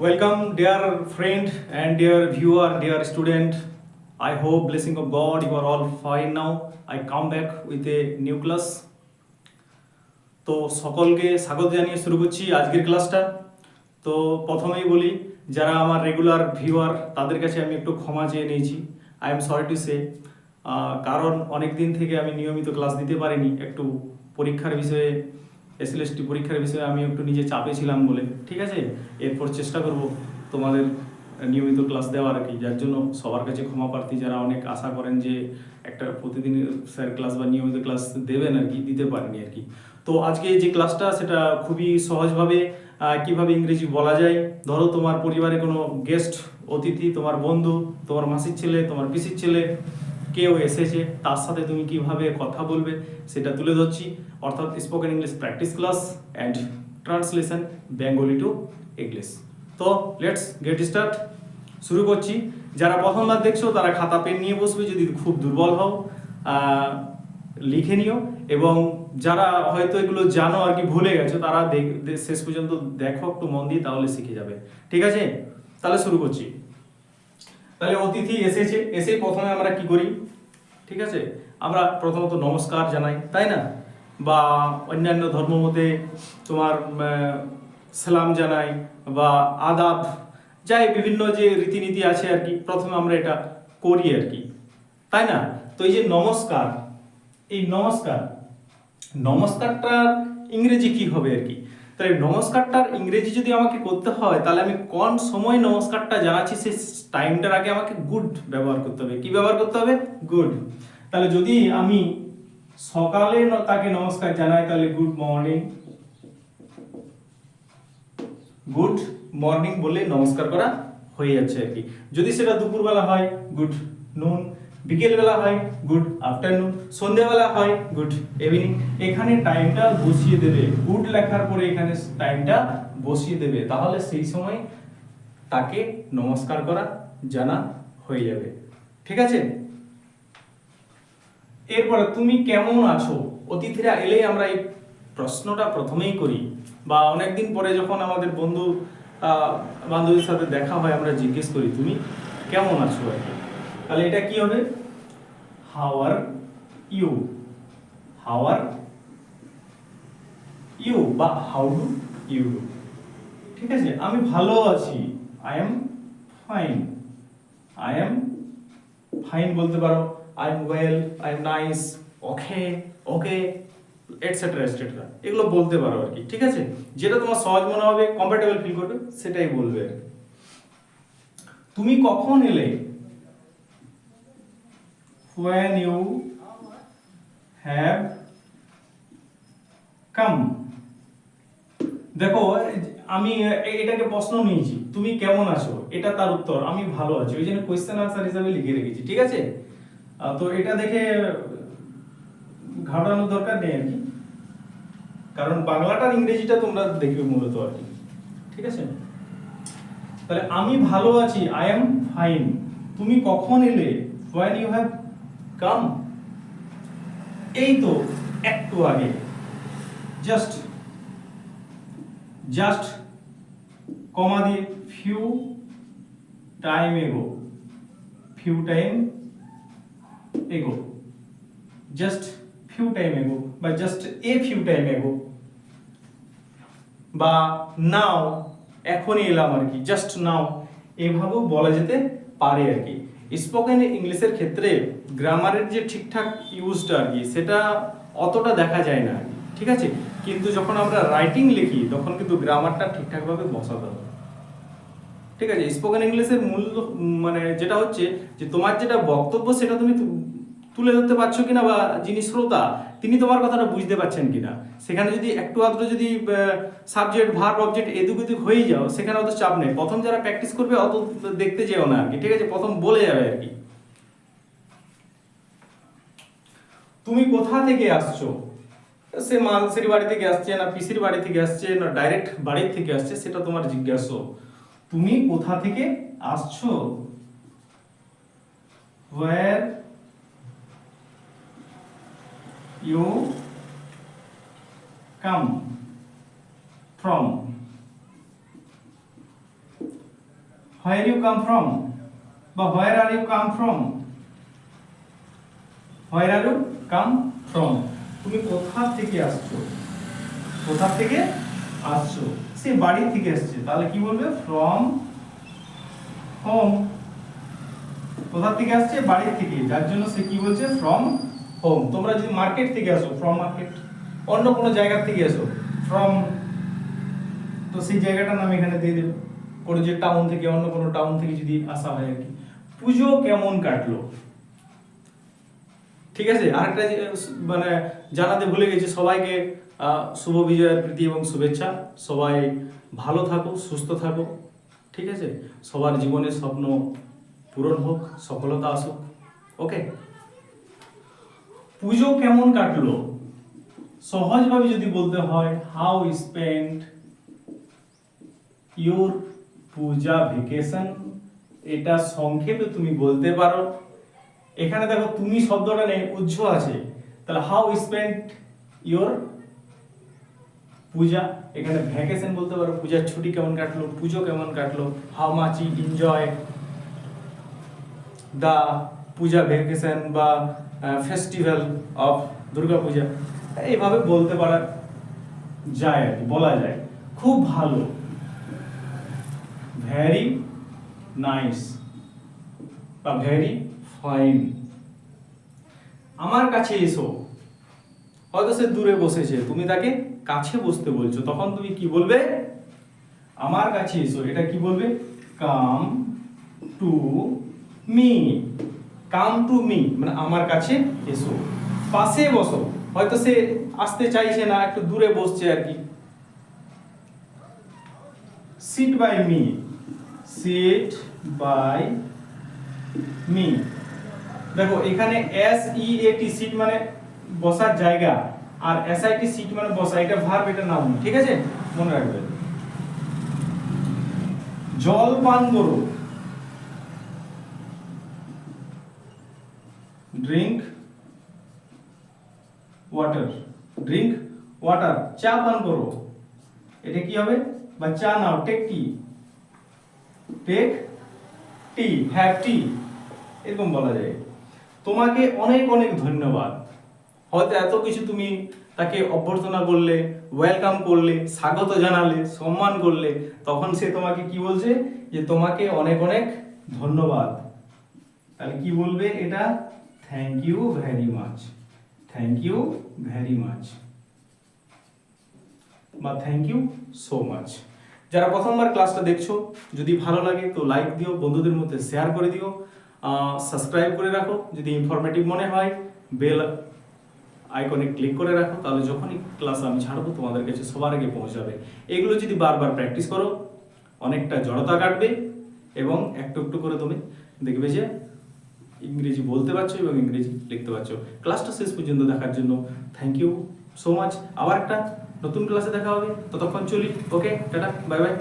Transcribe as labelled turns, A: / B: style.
A: Welcome, dear friend and dear viewer, dear student. I hope blessing of God you are all fine now. I come back with a new class. তো সকলকে স্বাগত জানিয়ে শুরু করছি আজকের ক্লাসটা তো প্রথমেই বলি যারা আমার রেগুলার ভিউয়ার তাদের কাছে আমি একটু ক্ষমা চেয়ে নিয়েছি I am sorry to say কারণ অনেক দিন থেকে আমি নিয়মিত ক্লাস দিতে পারিনি একটু পরীক্ষার বিষয়ে এসএলএসটি পরীক্ষার বিষয়ে আমি একটু নিজে চাপে ছিলাম বলে, ঠিক আছে? এরপর চেষ্টা করব তোমাদের নিয়মিত ক্লাস দেওয়ার আর কি। যার জন্য সবার কাছে ক্ষমা প্রার্থী যারা অনেক আশা করেন যে একটা প্রতিদিন স্যার ক্লাস বা নিয়মিত ক্লাস দেবেন আর কি, দিতে পারেনি আর কি। তো আজকে যে ক্লাসটা সেটা খুবই সহজভাবে কীভাবে ইংরেজি বলা যায়? ধরো তোমার পরিবারে কোনো গেস্ট অতিথি, তোমার বন্ধু, তোমার মাসির ছেলে, তোমার পিসির ছেলে কেউ এসেছে, তার সাথে তুমি কীভাবে কথা বলবে সেটা তুলে ধরছি। অর্থাৎ spoken English practice class and translation Bengali to English তো লেটস গেট স্টার্ট শুরু করছি। যারা প্রথমবার দেখছ, তারা খাতা, পেন নিয়ে বসবে, যদি খুব দুর্বল হও লিখে নিও। এবং যারা হয়তো এগুলো জানো আর কি, ভুলে গেছো, তারা শেষ পর্যন্ত দেখো, একটু মন দিয়ে তাহলে শিখে যাবে। ঠিক আছে? তাহলে শুরু করছি। তাহলে অতিথি এসেছে, এসে প্রথমে আমরা কি করি? ঠিক আছে? আমরা প্রথমত নমস্কার জানাই, তাই না? বা অন্যান্য ধর্ম মতে তোমার সালাম জানাই বা আদাব, যাই বিভিন্ন যে রীতিনীতি আছে আর কি, প্রথমে আমরা এটা করি আর কি, তাই না? তো এই যে নমস্কার, এই নমস্কার, নমস্কারটার ইংরেজি কি হবে আর কি? তাহলে নমস্কারটার ইংরেজি যদি আমাকে করতে হয়, তাহলে আমি কোন সময় নমস্কারটা জানাচ্ছি সেই টাইমটার আগে আমাকে গুড ব্যবহার করতে হবে। কি ব্যবহার করতে হবে? গুড তাহলে যদি আমি সকালে তাকে নমস্কার জানাই, তাহলে গুড মর্নিং গুড মর্নিং বলে নমস্কার করা হয়ে যাচ্ছে আর কি। যদি সেটা দুপুরবেলা হয় গুড নুন বিকেলবেলা হয়, গুড আফটারনুন সন্ধ্যেবেলা হয়, গুড ইভিনিং এখানে টাইমটা বসিয়ে দেবে। গুড লেখার পরে এখানে টাইমটা বসিয়ে দেবে। তাহলে সেই সময় তাকে নমস্কার করা, জানা হয়ে যাবে। ঠিক আছে? এরপরে তুমি কেমন আছো? অতিথিরা এলেই আমরা এই প্রশ্নটা প্রথমেই করি। বা অনেকদিন পরে যখন আমাদের বন্ধু বান্ধবীর সাথে দেখা হয়, আমরা জিজ্ঞেস করি, তুমি কেমন আছো? আর তাহলে এটা কি হবে? হাওয়ার ইউ হাওয়ার ইউ বা হাউ ডু ইউ ঠিক আছে? আমি ভালো আছি। I am fine I am fine বলতে পারো। I am well I am nice okay okay etcetera etcetera এগুলো বলতে পারো আর কি, ঠিক আছে? যেটা তোমার সহজ মনে হবে কমফর্টেবল ফিল করবে, সেটাই বলবে তুমি কখন এলে when you have come. দেখো, আমি এটাকে প্রশ্ন নিয়েছি, তুমি কেমন আছো? এটা তার উত্তর, আমি ভালো আছি। ওই জন্য কোয়েশ্চেন আনসার হিসাবে লিখে রেখেছি, ঠিক আছে? তো এটা দেখে ঘাবড়ানোর দরকার নেই আর কি। কারণ বাংলাটার ইংরেজিটা তোমরা দেখবে মূলত আর কি, ঠিক আছে? তাহলে আমি ভালো আছি আই এম ফাইন তুমি কখন এলে? When you have come. এই তো একটু আগে। জাস্ট জাস্ট কমা দিয়ে few time ago. Few time ago. Just few time ago বা just a few time ago. বা নাও এখনই এলাম আর কি। জাস্ট নাও এভাবেও বলা যেতে পারে আর কি। স্পোকেন ইংলিশের ক্ষেত্রে গ্রামারের যে ঠিকঠাক ইউজটা আর কি, সেটা অতটা দেখা যায় না ঠিক আছে? কিন্তু যখন আমরা রাইটিং লিখি, তখন কিন্তু গ্রামারটা ঠিকঠাকভাবে বসাতে হবে। ঠিক আছে? স্পোকেন ইংলিশের মূল মানে যেটা হচ্ছে যে তোমার যেটা বক্তব্য, সেটা তুমি তুলে ধরতে পারছ কিনা বা যিনি শ্রোতা, তিনি তোমার কথাটা বুঝতে পারছেন কিনা? সেখানে যদি একটু আধটু যদি সাবজেক্ট ভার্ব অবজেক্ট এদিক ওদিক হয়ে যাও, সেখানে অত চাপ নেই। প্রথম যারা প্র্যাকটিস করবে, অত দেখতে যেও না আর কি ঠিক আছে? প্রথম বলে যাবে আর কি তুমি কোথা থেকে আসছো? সে মানসির বাড়ি থেকে আসছে না পিসির বাড়ি থেকে আসছে না ডাইরেক্ট বাড়ির থেকে আসছে, সেটা তোমার জিজ্ঞাসা। তুমি কোথা থেকে আসছো? Where you come from. Where you come from বা where are you come from where are you come from তুমি কোথা থেকে আসছো? কোথা থেকে আসছো? সে বাড়ি থেকে আসছে তাহলে কি বলবে? ফ্রম হোম কোথা থেকে আসছে? বাড়ি থেকে। যার জন্য সে কি বলছে? ফ্রম হোম তোমরা যদি মার্কেট থেকে আসো ফ্রম মার্কেট অন্য কোনো জায়গা থেকে আসো ফ্রম তো সেই জায়গাটার নাম এখানে দিয়ে দেবে। কোনো যে টাউন থেকে, অন্য কোনো টাউন থেকে যদি আসা হয় আর কি। পুজো কেমন কাটলো? ঠিক আছে? আরেকটা মানে জানাতে ভুলে গেছি, সবাইকে শুভ বিজয়ের প্রীতি এবং শুভেচ্ছা। সবাই ভালো থাকো, সুস্থ থাকো, ঠিক আছে? সবার জীবনের স্বপ্ন পূরণ হোক, সফলতা আসুক ওকে পুজো কেমন কাটলো? সহজভাবে যদি বলতে হয় how spend your puja vacation এটা সংক্ষেপে তুমি বলতে পারো। এখানে দেখো, তুমি শব্দটা নেই উজ্জ আছে। তাহলে হাউ স্পেন্ড ইওর পূজা? এখানে ভ্যাকেশন বলতে পারো, পূজার ছুটি কেমন কাটলো, পুজো কেমন কাটলো how much I enjoy the puja vacation বা ফেস্টিভ্যাল অফ দুর্গা পূজা এইভাবে বলতে পারা যায় আর কি, বলা যায়। খুব ভালো। ভ্যারি নাইস বা ভ্যারি ফাইন আমার কাছে এসো। হয়তো সে দূরে বসেছে। তুমি তাকে কাছে বসতে বলছো। তখন তুমি কি বলবে? আমার কাছে এসো। এটা কি বলবে? Come to me come to me মানে আমার কাছে এসো। পাশে বসো। হয়তো সে আসতে চাইছে না, একটু দূরে বসছে আর কি। Sit by me sit by me দেখো, এখানে এস ই এ টি সিট মানে বসার জায়গা, আর এস আই টি সিট মানে বসা। এটা ভার্ব এটা নাউন ঠিক আছে? মনে রাখবে। জল পান করো। ড্রিঙ্ক ওয়াটার ড্রিঙ্ক ওয়াটার চা পান করো। এটা কি হবে? বা চা নাও take tea take tea have tea এরকম বলা যায়। তোমাকে অনেক অনেক ধন্যবাদ। হয়তো এত কিছু তুমি তাকে অভ্যর্থনা করলে ওয়েলকাম করলে, স্বাগত জানালে, সম্মান করলে, তখন সে তোমাকে কি বলছে? যে তোমাকে অনেক অনেক ধন্যবাদ। তাহলে কি বলবে এটা? Thank you very much thank you very much বা থ্যাংক ইউ সো মাচ যারা প্রথমবার ক্লাসটা দেখছ, যদি ভালো লাগে তো লাইক দিও, বন্ধুদের মধ্যে শেয়ার করে দিও। সাবস্ক্রাইব করে রাখো। যদি ইনফরমেটিভ মনে হয় বেল আইকনে ক্লিক করে রাখো, তাহলে যখনই ক্লাস আমি ছাড়বো, তোমাদের কাছে সবার আগে পৌঁছাবে। এগুলো যদি বারবার প্র্যাকটিস করো, অনেকটা জড়তা কাটবে এবং একটু একটু করে তুমি দেখবে যে ইংরেজি বলতে পারছ এবং ইংরেজি লিখতে পারছ। ক্লাসটা শেষ পর্যন্ত দেখার জন্য থ্যাংক ইউ সো মাচ আবার একটা নতুন ক্লাসে দেখা হবে। ততক্ষণ চলি। ওকে টাটা বাই বাই